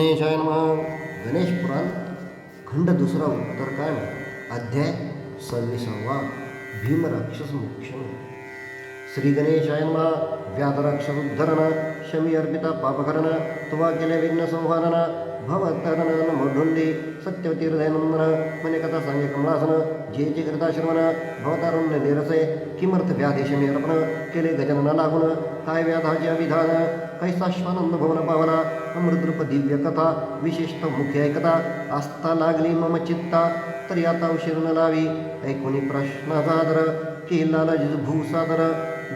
गणेशाय नम। गणेश पुराण खंड दुसरा उत्तरकांड अध्याय सव्वीसावा। भीमराक्षस मोक्षण श्री गणेशाय नमः। व्याधराक्षस उद्धरण शमी अर्पिता पापकरण तुवा केले विघ्न संहारण भवतरण नमोढुंडी सत्यवती हृदयनंदन मने कथा सांगे कमलासन जे जे करता श्रवण भवतारुण्य निरसे, किमर्थ व्याधीशमी अर्पण केले गजानना लागून काय व्याधाचे विधान, कैसाश्वानंद भवन पावना, अमृतरूप दिव्य कथा विशिष्ट मुख्य ऐकता आस्था लागली मम चित्ता तरी आता उशीर न लावी ऐकुनी प्रश्नाचा आदर केला लजिज भूसादर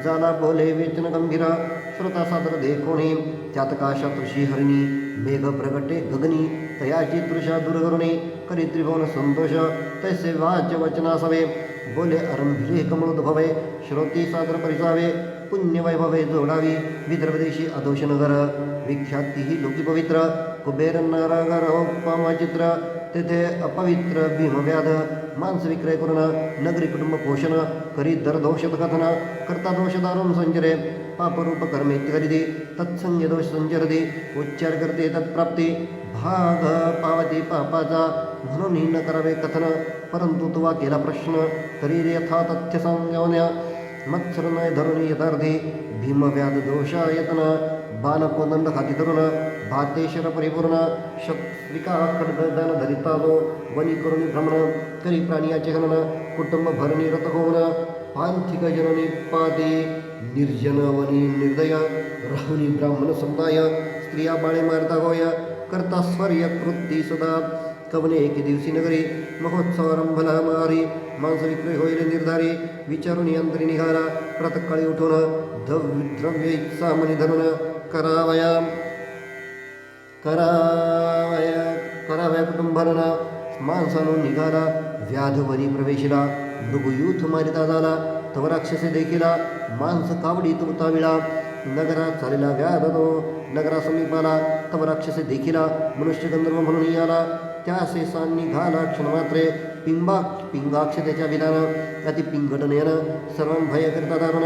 झाला बोले वेचन गंभीर. श्रोता सादर देखोणी त्यात काशात हरिणी, मेघ प्रगटे गगनी, तयाची तृषा दुर्गरुणी करी त्रिभुवन संतोष, तैसे वाच्य वचना सवे बोले आरंभिले कमलोद्भवे श्रोती सादर परिसावे, पुण्यवैभवे जोडावी. विदर्भदेशी अदोष नगर विख्याती ही लोकी पवित्र. कुबेर नरगर चित्र तेथे अपवित्र भीमव्याध मांस विक्रय करून नगरी कुटुंब पोषण, करी दरदोषत कथन करता दोष दारुण संचरे पापरूप कर्मे करिदी तत्संग दोष संचरती, उच्चार करते तत्प्राप्ती भाग पावती पापाचा, म्हणून न करावे कथन, परंतु तुवा केला प्रश्न, तरी यथा तथ्य सांगवण्या मत्सर नय धरून यथार्थी, भीमव्याध दोषा यतन बाण कोदंड हाती धरून भातेश्वर परिपूर्ण, शत्रिका खड्गदान धरितालो वनी करुणी भ्रमण, करी प्राणियाचे हनन, कुटुंब भरणी होऊन पांथिक जननी पादी निर्जन वनी निर्दय, राहुनी ब्राह्मण समुदाय, स्त्रिया बाळे मारता गोय, करता स्वर्य कृती सदा कवने एके दिवशी नगरी, महोत्सव रंभला मारी मांस विक्री होईल निर्धारी विचारून यंत्री निघाला करावया करावया करावया कुटुंबाला माणसानं निघाला व्याधवरी प्रवेशिला मृगयूथ मारिता झाला तव राक्षसे देखिला माणस कावडीत उताविळा नगरात चालेला व्याध तो नगरा समीपाला तव राक्षसे देखिला मनुष्य गंधर्व म्हणून आला त्या शेषांनी घाला क्षणमात्रे पिंबा पिंगाक्षतेच्या विधान अति पिंगट नयन सर्व भय करता दारुण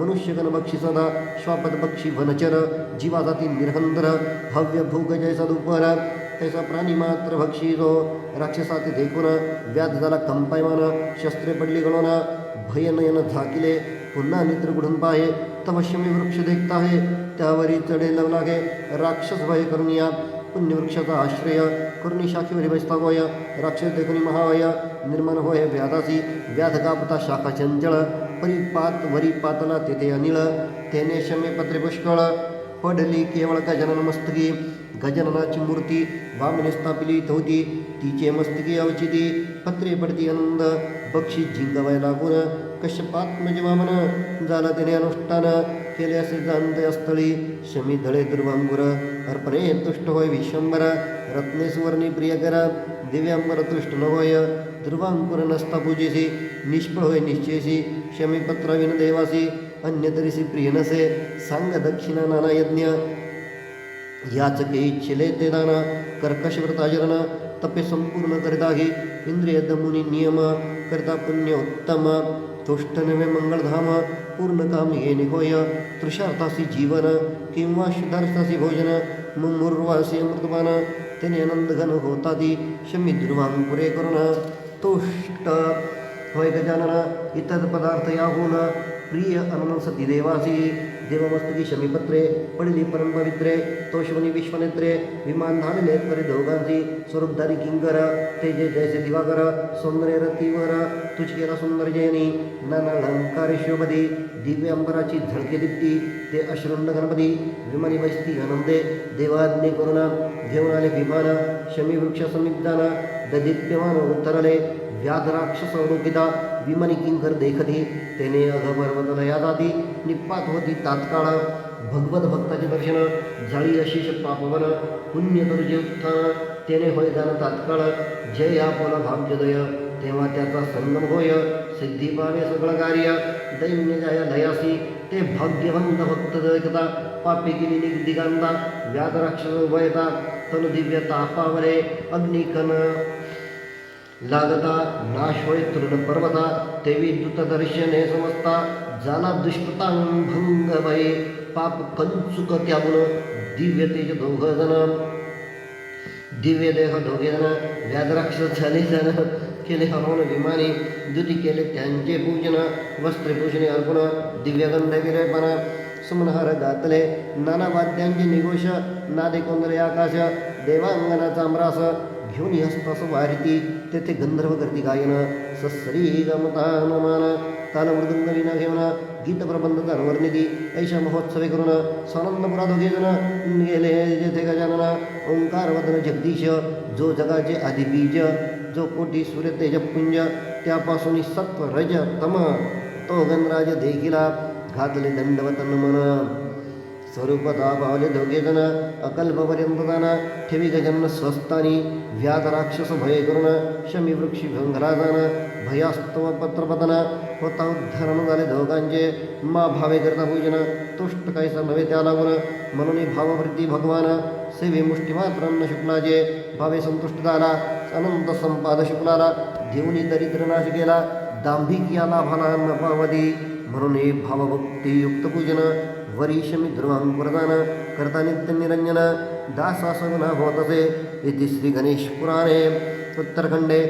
मनुष्यगण बक्षी सदा श्वापद बक्षी वनचर जीवा जाती निर्हंतर हव्य भूग जैसा दुपर तैसा प्राणी मात्र भक्षी जो राक्षसाते देखून व्याध झाला कंपायमान शस्त्रे पडली गळून भय नयन झाकिले, पुन्हा नित्र गुढून पाहे तपश्यमी वृक्ष देखता आहे त्यावरी चढे लागे राक्षस भय करून या पुण्यवृक्षाचा आश्रय करुणी शाखेवरी बसता गोय राक्षस देखुनी महावय निर्माण होय व्याधासी व्याध कापता शाखा चंचळ परिपात वरी पातला तेथे अनिळ तेने शमे पत्रे पुष्कळ पडली केवळ गजानन मस्तकी, गजाननाची मूर्ती, वामने स्थापिली होती तिचे मस्तकी अवचिती पत्रे पडती आनंद, बक्षी झिंगवाय लागून कश्यपात्मजे वामन झाला त्याने अनुष्ठान केले असे जाणते स्थळी शमी धळे दुर्वांगुर अर्पणे तुष्ट होय विश्वंबर रत्ने सुवर्णी प्रियकर दिव्यांबर तुष्ट न होय दुर्वांकुर नसता पूजेसी निष्फळ होय निश्चयसी, शमीपत्र विन देवासी अन्य तरीसी प्रिय नसे सांग दक्षिणा नाना यज्ञ याचके इच्छिले ते दान कर्कश व्रताचरण तपे संपूर्ण करिताही इंद्रिय दमुनी नियम, करता पुण्य उत्तम। तुष्ट नवे मंगळधाम पूर्ण काम येणे होय तृषार्थासी जीवन किंवा शुद्धार्थासी भोजन मुर्वासी अमृतपान, तेने आनंद घन होता ती शमी दुर्वांकुरे करुण। तुष्ट, होय गजानन इतर पदार्थ याहून प्रिय अननसती देवासी। देवमस्तकी शमीपत्रे पडली परमपवित्रे तोषवनी विश्वनेत्रे विमान धाडले परी दोघांची स्वरूपधारी किंकर, तेजे जैसे दिवाकर सौंदर्य रतीवर तुझ सुंदर जयनी नाना अलंकार शोभदी दिव्य अंबराची झळके दिप्ती ते अश्रुंड गणपती, विमानी बसती आनंदे। देवाज्ञे करुणा, घेऊन विमान शमी वृक्ष समीपदान ददिप्यमान उत्तरले व्याध राक्षस किंकर देखती, तेने अघपर्वतलया जाती निपात होती तात्काळ भगवत भक्ताचे दर्शन झाली अशीष पापवन, पुण्य दुर्जय उत्थान, तेने होय जाण तात्काळ, जय आपला भाग्योदय, तेव्हा त्याचा संगम होय, सिद्धी पावे सगळं कार्य, दैन्य जाया लयासी ते भाग्यवंत भक्त देखता पापे गेली दिगांता व्याध राक्षस वयता तनु दिव्य तापावरे अग्निकन लागता नाश होय तृण पर्वता, तेवी दूत दर्शने समजता जाला दुष्कृतां भंग पाप कंचुक त्यागुण दिव्य तेज दोघ जण दिव्य देह दोघे जण व्याधराक्षस झाले जण केले हवन विमानी, दुती केले त्यांचे पूजन वस्त्रभूषणे अर्पण दिव्यगंध विलेपन सुमनहार घातले नाना वाद्यांचे निघोष, नादे कोंदरे आकाश, देवांगणाचा अमरास घेऊन हस्तास वारिती गंधर्व करती गायन सस्री गमता नमान ताल मृदुंग विना घेऊन गीत प्रबंध वर्णिती ऐशा महोत्सवे करून सानंदपुरा दोघे जण जेथे गजानन ओंकार वदन जगदीश जो जगाचे आदिबीज जो कोटी सूर्य तेजपुंज त्यापासून सत्व रज तम तो गणराज देखिला घातले दंडवतन मन स्वरूपता पावले दोघे जण अकल्पपर्यंत जाना ठेवी गजन स्वस्तानी व्याध राक्षस भय करून शमी वृक्षी भंगरा जाण भयास्तव पत्रपतन होता उद्धरण झाले दोघांचे मा भावे करता पूजन तुष्ट कायसा नव्हे त्या लागून म्हणून भाववृत्ती भगवान सेवे मुष्टी मात्र पूजन वरीशमी ध्रुवांकुरदान करता नित्य निरंजन दासासगुना होत असे इति श्री गणेश पुराणे उत्तरखंडे